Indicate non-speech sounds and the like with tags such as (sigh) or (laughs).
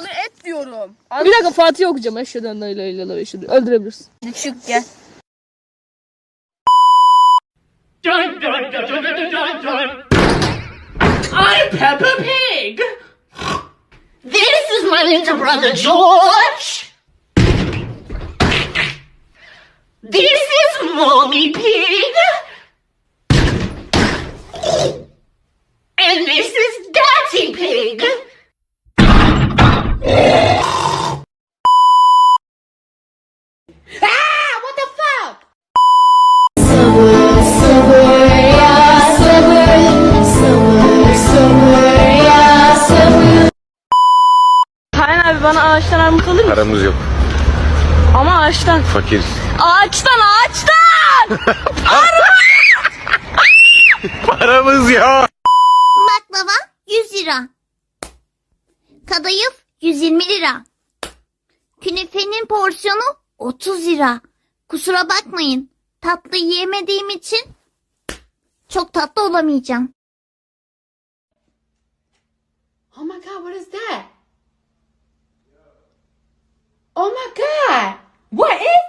Bana et diyorum. Bir dakika Fatih okuyacağım. Eşhedü la ilahe illallah ve eşhedü. Öldürebilirsin. Düşük gel. I'm Peppa Pig. This is my little brother George. This is Mommy Pig. And this is Daddy Pig. Abi bana ağaçtan armut alır mısın? Paramız yok. Ama ağaçtan. Fakiriz. Ağaçtan ağaçtan! (laughs) Paramız yok. Baklava 100 lira. Kadayıf 120 lira. Künefenin porsiyonu 30 lira. Kusura bakmayın. Tatlı yiyemediğim için çok tatlı olamayacağım. Oh my god, what is that? What is? if?